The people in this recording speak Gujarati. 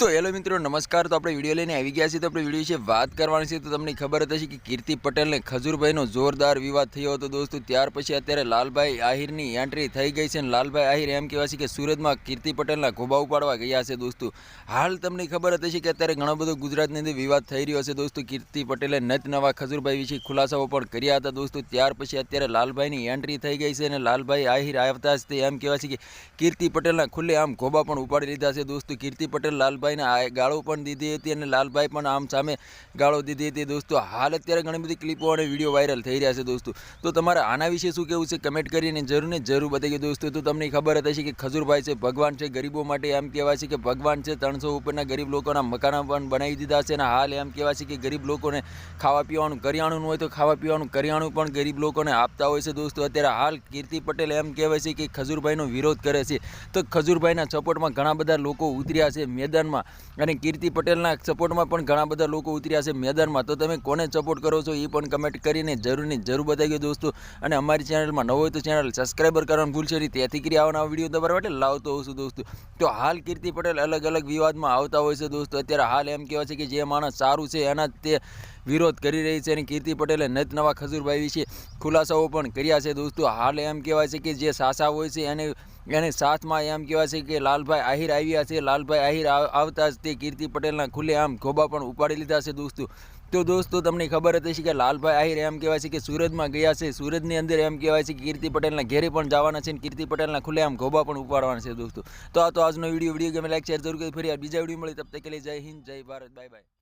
તો હેલો મિત્રો, નમસ્કાર. તો આપણે વીડિયો લઈને આવી ગયા છીએ. તો આપણે વીડિયો વિશે વાત કરવાની છે. તો તમને ખબર હશે કે કીર્તિ પટેલને ખજૂરભાઈનો જોરદાર વિવાદ થયો હતો દોસ્તો. ત્યાર પછી અત્યારે લાલભાઈ આહિરની એન્ટ્રી થઈ ગઈ છે. અને લાલભાઈ આહિર એમ કહેવાય છે કે સુરતમાં કીર્તિ પટેલના ઘોબા ઉપાડવા ગયા છે દોસ્તો. હાલ તમને ખબર જ હશે કે અત્યારે ઘણો બધો ગુજરાતની અંદર વિવાદ થઈ રહ્યો છે દોસ્તો. કીર્તિ પટેલે નત નવા ખજૂરભાઈ વિશે ખુલાસાઓ પણ કર્યા હતા દોસ્તો. ત્યાર પછી અત્યારે લાલભાઈની એન્ટ્રી થઈ ગઈ છે અને લાલભાઈ આહિર આવતા જ તે એમ કહેવાય છે કે કીર્તિ પટેલના ખુલ્લે આમ ઘોબા પણ ઉપાડી લીધા છે દોસ્તો. કીર્તિ પટેલ લાલભાઈને ગાળો પણ દીધી હતી અને લાલભાઈ પણ આમ સામે ગાળો દીધી હતી. દોસ્તો, હાલ અત્યારે ઘણી બધી ક્લિપો અને વીડિયો વાયરલ થઈ રહ્યા છે દોસ્તો. તો તમારે આના વિશે શું કહેવું છે કમેન્ટ કરીને જરૂર ને જરૂર બતાવી દોસ્તો. તો તમને ખબર હશે કે ખજૂરભાઈ છે, ભગવાન છે, ગરીબો માટે એમ કહેવાય છે કે ભગવાન છે, ત્રણસો ઉપરના ગરીબ લોકોના મકાના પણ બનાવી દીધા છે અને હાલ એમ કહેવાય છે કે ગરીબ લોકોને ખાવા પીવાનું, કરિયાણું હોય તો ખાવા પીવાનું, કરિયાણું પણ ગરીબ લોકોને આપતા હોય છે દોસ્તો. અત્યારે હાલ કીર્તિ પટેલ એમ કહેવાય છે કે ખજૂરભાઈનો વિરોધ કરે છે. તો ખજૂરભાઈના સપોર્ટમાં ઘણા બધા લોકો ઉતર્યા છે. મેદાનમાં અને કીર્તિ પટેલના સપોર્ટમાં પણ ઘણા બધા લોકો ઉતર્યા છે મેદાનમાં. તો તમે કોને સપોર્ટ કરો છો એ પણ કમેન્ટ કરીને જરૂરની જરૂર બતાવી દોસ્તો. અને અમારી ચેનલમાં નવો હોય તો ચેનલ સબસ્ક્રાઈબર કરવાનું ભૂલશો નહીં. તેથી કરી આવવાના વીડિયો તમારા માટે લાવતો હોઉં છું દોસ્તો. તો હાલ કીર્તિ પટેલ અલગ અલગ વિવાદમાં આવતા હોય છે દોસ્તો. અત્યારે હાલ એમ કહેવાય છે કે જે માણસ સારું છે એના તે વિરોધ કરી રહી છે અને કીર્તિ પટેલે નત નવા ખજૂરભાઈ વિશે ખુલાસાઓ પણ કર્યા છે દોસ્તો. હાલ એમ કહેવાય છે કે જે સાસા હોય છે એને એને સાથમાં એમ કહેવાય છે કે લાલભાઈ આહિર આવ્યા છે. લાલભાઈ આહિર આવતા જ તે કીર્તિ પટેલના ખુલ્લે આમ ખોબા પણ ઉપાડી લીધા છે દોસ્તો. તો દોસ્તો, તમને ખબર હતી છે કે લાલભાઈ આહિર એમ કહેવાય છે કે સુરતમાં ગયા છે. સુરતની અંદર એમ કહેવાય છે કે કીર્તિ પટેલના ઘેરે પણ જવાના છે અને કીર્તિ પટેલના ખુલ્લે આમ ગોબા પણ ઉપાડવાના છે દોસ્તો. તો આ તો આજનો વીડિયો. વીડિયો ગમે લાઈક, શેર જરૂર કરી ફરી બીજા વીડિયો મળી તબ તક જય હિન્દ, જય ભારત. Bye bye.